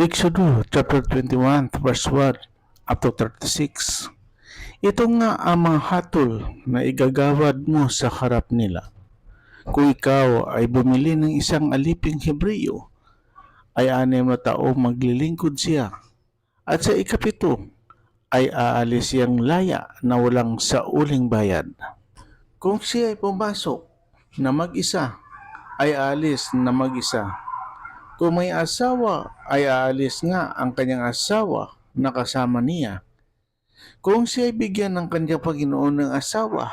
Exodus chapter 21 verse 1 up to 36. Ito nga ang mga hatol na igagawad mo sa harap nila. Kung ikaw ay bumili ng isang aliping Hebreyo, ay anim na taong maglilingkod siya. At sa ikapito, ay aalis siyang laya na walang sauling bayad. Kung siya ay pumasok na mag-isa, ay aalis na mag-isa. Kung may asawa, ay aalis nga ang kanyang asawa na kasama niya. Kung siya ay bigyan ng kanyang Panginoon ng asawa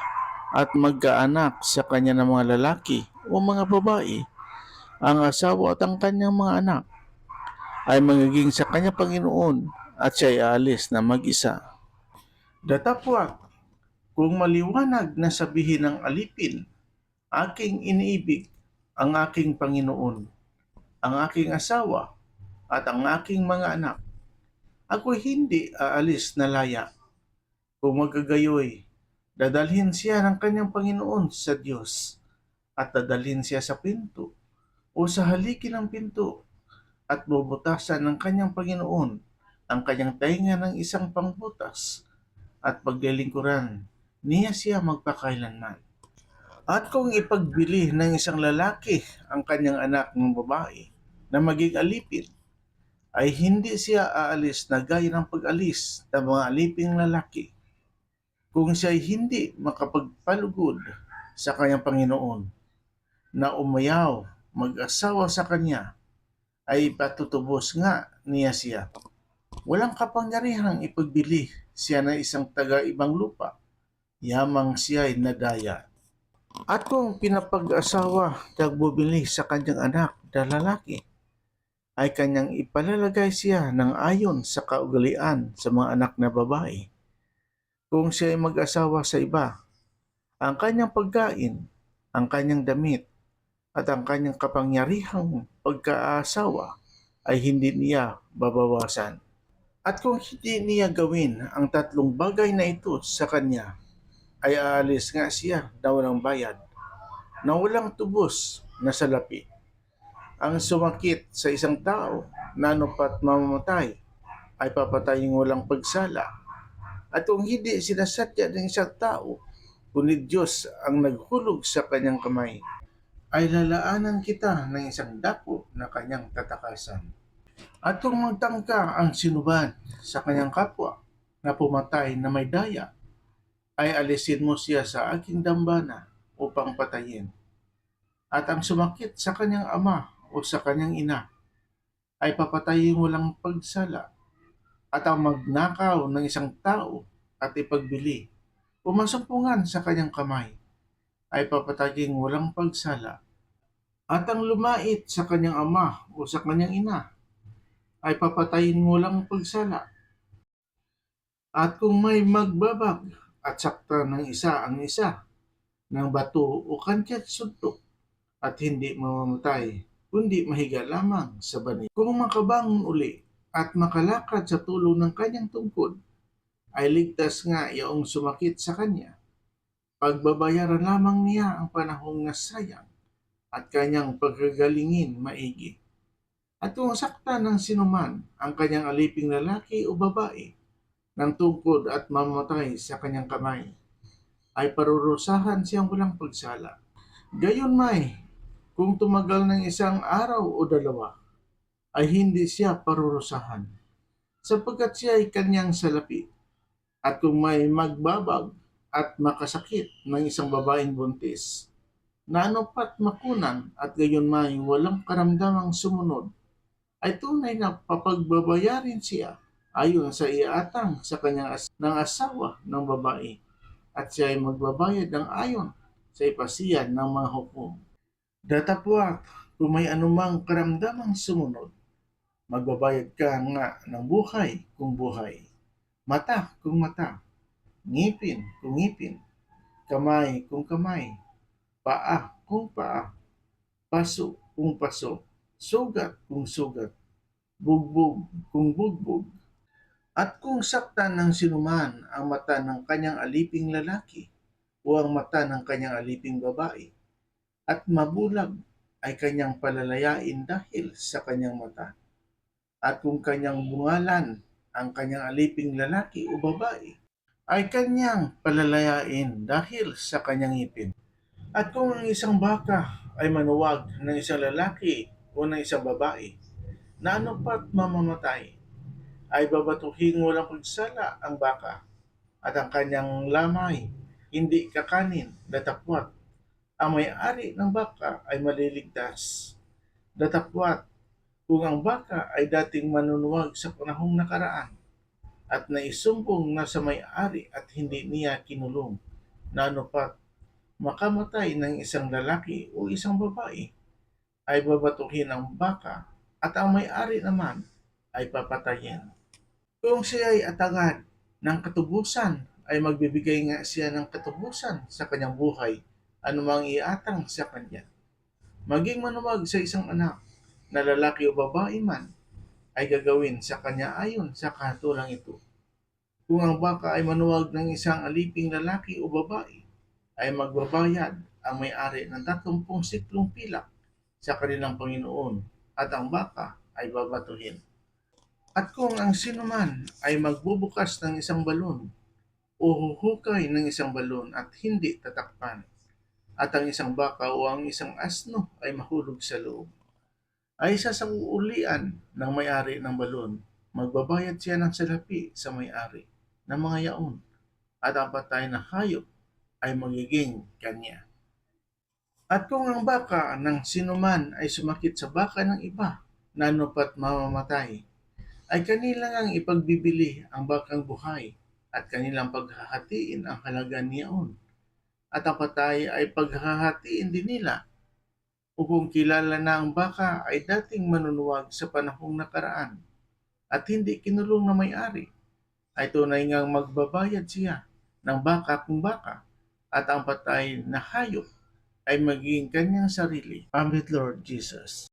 at magkaanak sa kanya ng mga lalaki o mga babae, ang asawa at ang kanyang mga anak ay magiging sa kanya Panginoon at siya ay aalis na mag-isa. Datapwat, kung maliwanag na sabihin ng alipin, aking iniibig ang aking Panginoon, ang aking asawa at ang aking mga anak, ako hindi aalis na laya. Kung magagayoy, dadalhin siya ng kanyang Panginoon sa Diyos at dadalhin siya sa pinto o sa haligi ng pinto at bubutasan ng kanyang Panginoon ang kanyang tainga ng isang pangbutas at paglilingkuran niya siya magpakailanman. At kung ipagbili ng isang lalaki ang kanyang anak ng babae na maging alipin, ay hindi siya aalis na gaya ng pag-alis ng mga aliping lalaki. Kung siya ay hindi makapagpalugod sa kanyang Panginoon na umayaw mag-asawa sa kanya, ay patutubos nga niya siya. Walang kapangyarihang ipagbili siya ng isang taga-ibang lupa, yamang siya ay nadaya. At kung pinapag-asawa at bumili sa kanyang anak na lalaki, ay kanyang ipalalagay siya ng ayon sa kaugalian sa mga anak na babae. Kung siya ay mag-asawa sa iba, ang kanyang pagkain, ang kanyang damit, at ang kanyang kapangyarihang pagkaasawa ay hindi niya babawasan. At kung hindi niya gawin ang tatlong bagay na ito sa kanya, ay aalis nga siya na walang bayad, na walang tubos na salapi. Ang sumakit sa isang tao na anupat mamamatay ay papatayin walang pagsala. At kung hindi sinasadya ng isang tao, kundi Diyos ang naghulog sa kanyang kamay, ay lalaanan kita ng isang dako na kanyang tatakasan. At kung magtangka ang sinuban sa kanyang kapwa na pumatay na may daya, ay alisin mo siya sa aking dambana upang patayin. At ang sumakit sa kanyang ama o sa kanyang ina ay papatayin walang pagsala. At ang magnakaw ng isang tao at ipagbili, pumasumpungan sa kanyang kamay, ay papatayin walang pagsala. At ang lumait sa kanyang ama o sa kanyang ina, ay papatayin walang pagsala. At kung may magbabag at sakta ng isa ang isa ng bato o kantyat suntok at hindi mamamatay, kundi mahiga lamang sa bani. Kung makabangon uli at makalakad sa tulong ng kanyang tungkod, ay ligtas nga iyong sumakit sa kanya. Pagbabayaran lamang niya ang panahong nasayang at kanyang pagkagalingin maigi. At kung sakta ng sinuman ang kanyang aliping lalaki o babae ng tungkod at mamatay sa kanyang kamay, ay parurusahan siyang walang pagsala. Gayon may, kung tumagal ng isang araw o dalawa, ay hindi siya parurusahan, sapagkat siya ay kanyang salapi. At kung may magbabag at makasakit ng isang babaeng buntis, na anupat makunan at gayon may walang karamdamang sumunod, ay tunay na papagbabayarin siya ayon sa iatang sa kanyang as- ng asawa ng babae at siya ay magbabayad ng ayon sa ipasiyan ng mga hukom. Datapwat, kung may anumang karamdamang sumunod, magbabayad ka nga ng buhay kung buhay, mata kung mata, ngipin kung ngipin, kamay kung kamay, paa kung paa, paso kung paso, sugat kung sugat, bugbog kung bugbog. At kung saktan ng sinuman ang mata ng kanyang aliping lalaki o ang mata ng kanyang aliping babae, at mabulag ay kanyang palalayain dahil sa kanyang mata. At kung kanyang bungalan ang kanyang aliping lalaki o babae, ay kanyang palalayain dahil sa kanyang ngipin. At kung ang isang baka ay manuwag ng isang lalaki o ng isang babae, na ano pat mamamatay, ay babatuhin walang pagsala ang baka at ang kanyang lamay hindi kakanin datapwat ang may-ari ng baka ay maliligtas. Datapwat kung ang baka ay dating manunuwag sa panahong nakaraan at naisumbong na sa may-ari at hindi niya kinulong na ano makamatay ng isang lalaki o isang babae ay babatuhin ang baka at ang may-ari naman ay papatayin. Kung siya ay atangad ng katubusan ay magbibigay nga siya ng katubusan sa kanyang buhay anumang iatang sa kanya. Maging manuwag sa isang anak na lalaki o babae man ay gagawin sa kanya ayon sa kahatulang ito. Kung ang baka ay manuwag ng isang aliping lalaki o babae, ay magbabayad ang may-ari ng 30 siklong pilak sa kanilang Panginoon at ang baka ay babatuhin. At kung ang sinuman ay magbubukas ng isang balon o huhukay ng isang balon at hindi tatakpan, at ang isang baka o ang isang asno ay mahulog sa loob, ay sasanguulian ng may-ari ng balon. Magbabayad siya ng salapi sa may-ari ng mga yaon at ang patay na hayop ay magiging kanya. At kung ang baka ng sinuman ay sumakit sa baka ng iba na anupat mamamatay, ay kanilang ang ipagbibili ang bakang buhay at kanilang paghahatiin ang halaga niyaon. At ang patay ay paghahatiin din nila. O kung kilala na ang baka ay dating manunuwag sa panahong nakaraan at hindi kinulong na may-ari, ay tunay ngang magbabayad siya ng baka kung baka at ang patay na hayop ay maging kanyang sarili. Amen Lord Jesus.